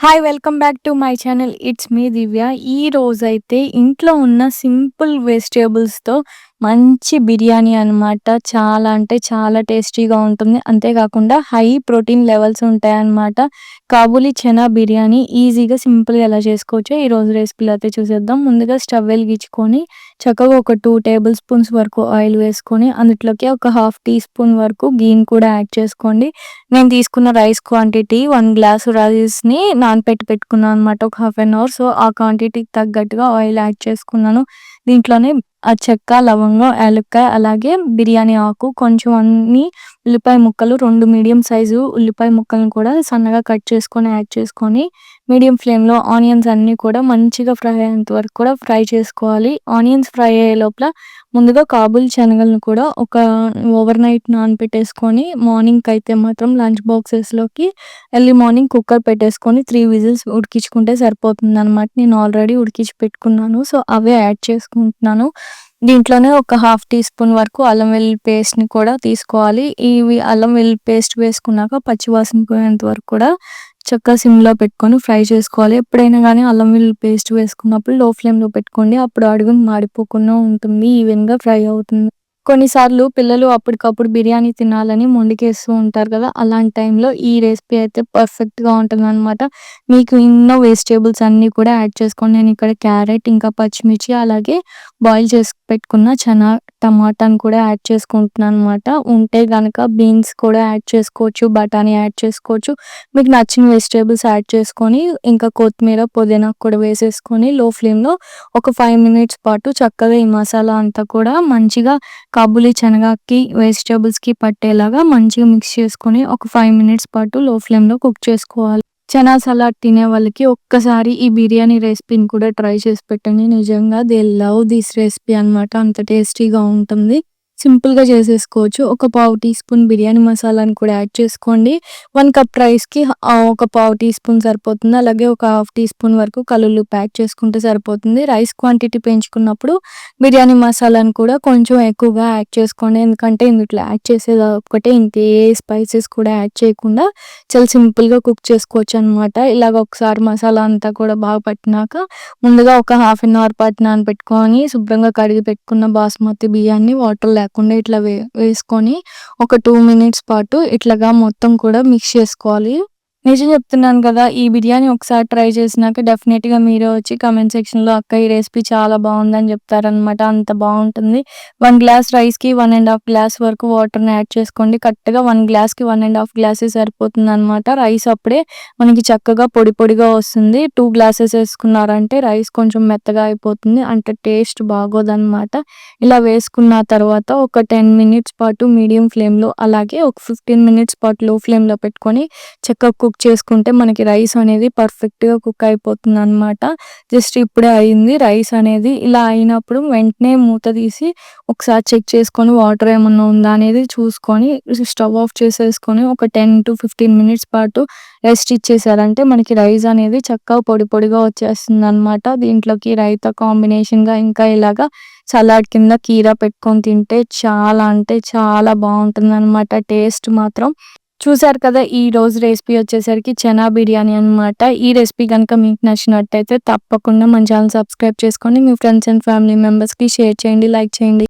Hi welcome back to my channel it's me Divya ఈ రోజైతే ఇంట్లో ఉన్న సింపుల్ వెజిటేబుల్స్తో మంచి బిర్యానీ అనమాట చాలా అంటే చాలా టేస్టీగా ఉంటుంది. అంతేకాకుండా హై ప్రోటీన్ లెవెల్స్ ఉంటాయన్నమాట. కాబూలీ చనా బిర్యానీ ఈజీగా సింపుల్గా ఎలా చేసుకోవచ్చో ఈరోజు రెసిపీలు అయితే చూసేద్దాం. ముందుగా స్టవ్ వెలిగించుకొని చక్కగా ఒక టూ టేబుల్ స్పూన్స్ వరకు ఆయిల్ వేసుకొని అందులోకి ఒక హాఫ్ టీ స్పూన్ వరకు గీన్ కూడా యాడ్ చేసుకోండి. నేను తీసుకున్న రైస్ క్వాంటిటీ వన్ గ్లాస్ రైస్ని నానపెట్టి పెట్టుకున్నాను అనమాట ఒక హాఫ్ అన్ అవర్. సో ఆ క్వాంటిటీకి తగ్గట్టుగా ఆయిల్ యాడ్ చేసుకున్నాను. దీంట్లోనే ఆ చెక్క లవంగం యాలక్కాయ అలాగే బిర్యానీ ఆకు కొంచెం అన్ని ఉల్లిపాయ ముక్కలు రెండు మీడియం సైజు ఉల్లిపాయ ముక్కలను కూడా సన్నగా కట్ చేసుకొని యాడ్ చేసుకొని మీడియం ఫ్లేమ్లో ఆనియన్స్ అన్నీ కూడా మంచిగా ఫ్రై అయ్యేంత వరకు కూడా ఫ్రై చేసుకోవాలి. ఆనియన్స్ ఫ్రై అయ్యే లోపల ముందుగా కాబుల్ శనగలను కూడా ఒక ఓవర్ నైట్ నానబెట్టేసుకొని మార్నింగ్కి అయితే మాత్రం లంచ్ బాక్సెస్లోకి ఎర్లీ మార్నింగ్ కుక్కర్ పెట్టేసుకొని త్రీ విజిల్స్ ఉడికించుకుంటే సరిపోతుంది అనమాట నేను ఆల్రెడీ ఉడికించి పెట్టుకున్నాను. సో అవే యాడ్ చేసుకుంటున్నాను. దీంట్లోనే ఒక హాఫ్ టీ స్పూన్ వరకు అల్లం వెల్లుల్లి పేస్ట్ని కూడా తీసుకోవాలి. ఇవి అల్లం వెల్లుల్లి పేస్ట్ వేసుకున్నాక పచ్చివాసన పోయేంత వరకు కూడా చక్కగా సిమ్లో పెట్టుకొని ఫ్రై చేసుకోవాలి. ఎప్పుడైనా కానీ అల్లం వెల్లుల్లి పేస్ట్ వేసుకున్నప్పుడు లో ఫ్లేమ్లో పెట్టుకోండి. అప్పుడు అడుగును మాడిపోకుండా ఉంటుంది. ఈవెన్గా ఫ్రై అవుతుంది. కొన్నిసార్లు పిల్లలు అప్పటికప్పుడు బిర్యానీ తినాలని మొండికేస్తూ ఉంటారు కదా అలాంటి టైంలో ఈ రెసిపీ అయితే పర్ఫెక్ట్గా ఉంటుంది అనమాట మీకు ఎన్నో వెజిటేబుల్స్ అన్నీ కూడా యాడ్ చేసుకోండి నేను ఇక్కడ క్యారెట్ ఇంకా పచ్చిమిర్చి అలాగే బాయిల్ చేసి పెట్టుకున్న చనా టమాటాని కూడా యాడ్ చేసుకుంటున్నాను అనమాట ఉంటే కనుక బీన్స్ కూడా యాడ్ చేసుకోవచ్చు బఠానీ యాడ్ చేసుకోవచ్చు. మీకు నచ్చిన వెజిటేబుల్స్ యాడ్ చేసుకొని ఇంకా కొత్తిమీర పుదీనా కూడా వేసేసుకొని లో ఫ్లేమ్లో ఒక ఫైవ్ మినిట్స్ పాటు చక్కగా ఈ మసాలా అంతా కూడా మంచిగా కాబులి శనగకి వెజిటేబుల్స్కి పట్టేలాగా మంచిగా మిక్స్ చేసుకొని ఒక ఫైవ్ మినిట్స్ పాటు లో ఫ్లేమ్లో కుక్ చేసుకోవాలి. చనా సలాడ్ తినే వాళ్ళకి ఒక్కసారి ఈ బిర్యానీ రెసిపీని కూడా ట్రై చేసి పెట్టండి. నిజంగా దే లవ్ దిస్ రెసిపీ అనమాట అంత టేస్టీగా ఉంటుంది. సింపుల్గా చేసేసుకోవచ్చు. ఒక పావు టీ స్పూన్ బిర్యానీ మసాలాని కూడా యాడ్ చేసుకోండి. వన్ కప్ రైస్కి ఒక పావు టీ స్పూన్ సరిపోతుంది. అలాగే ఒక హాఫ్ టీ స్పూన్ వరకు కలులు ప్యాక్ చేసుకుంటే సరిపోతుంది. రైస్ క్వాంటిటీ పెంచుకున్నప్పుడు బిర్యానీ మసాలాని కూడా కొంచెం ఎక్కువగా యాడ్ చేసుకోండి. ఎందుకంటే ఇందులో యాడ్ చేసేది ఒకటే ఇంకే స్పైసెస్ కూడా యాడ్ చేయకుండా చాలా సింపుల్గా కుక్ చేసుకోవచ్చు అనమాట ఇలాగ ఒకసారి మసాలా అంతా కూడా బాగా పట్టినాక ముందుగా ఒక హాఫ్ అన్ అవర్ పాటు నానబెట్టుకొని శుభ్రంగా కడిగి పెట్టుకున్న బాస్మతి బియ్యాన్ని వాటర్ లేకుండా ఇట్లా వే వేసుకొని ఒక టూ మినిట్స్ పాటు ఇట్లాగా మొత్తం కూడా మిక్స్ చేసుకోవాలి. నిజం చెప్తున్నాను కదా ఈ బిర్యానీ ఒకసారి ట్రై చేసినాక డెఫినెట్గా మీరే వచ్చి కమెంట్ సెక్షన్లో అక్క ఈ రెసిపీ చాలా బాగుందని చెప్తారనమాట అంత బాగుంటుంది. వన్ గ్లాస్ రైస్కి వన్ అండ్ హాఫ్ గ్లాస్ వరకు వాటర్ని యాడ్ చేసుకోండి. కరెక్ట్గా వన్ గ్లాస్కి వన్ అండ్ హాఫ్ గ్లాసెస్ సరిపోతుంది అనమాట రైస్ అప్పుడే మనకి చక్కగా పొడి పొడిగా వస్తుంది. టూ గ్లాసెస్ వేసుకున్నారంటే రైస్ కొంచెం మెత్తగా అయిపోతుంది. అంటే టేస్ట్ బాగోదన్నమాట. ఇలా వేసుకున్న తర్వాత ఒక టెన్ మినిట్స్ పాటు మీడియం ఫ్లేమ్లో అలాగే ఒక ఫిఫ్టీన్ మినిట్స్ పాటు లో ఫ్లేమ్లో పెట్టుకొని చక్కగా కుక్ చేసుకుంటే మనకి రైస్ అనేది పర్ఫెక్ట్గా కుక్ అయిపోతుంది అనమాట జస్ట్ ఇప్పుడే అయింది. రైస్ అనేది ఇలా అయినప్పుడు వెంటనే మూత తీసి ఒకసారి చెక్ చేసుకొని వాటర్ ఏమన్నా ఉందా అనేది చూసుకొని స్టవ్ ఆఫ్ చేసేసుకొని ఒక టెన్ టు ఫిఫ్టీన్ మినిట్స్ పాటు రెస్ట్ ఇచ్చేసారంటే మనకి రైస్ అనేది చక్కగా పొడి పొడిగా వచ్చేస్తుంది అనమాట దీంట్లోకి రైతా కాంబినేషన్గా ఇంకా ఇలాగా సలాడ్ కింద కీరా పెట్టుకొని తింటే చాలా అంటే చాలా బాగుంటుంది అనమాట టేస్ట్ మాత్రం చూసారు కదా ఈ రోజు రెసిపీ వచ్చేసరికి చనా బిర్యానీ అనమాట ఈ రెసిపీ కనుక మీకు నచ్చినట్టయితే తప్పకుండా మన ఛానల్ సబ్స్క్రైబ్ చేసుకోండి. మీ ఫ్రెండ్స్ అండ్ ఫ్యామిలీ మెంబర్స్కి షేర్ చేయండి లైక్ చేయండి.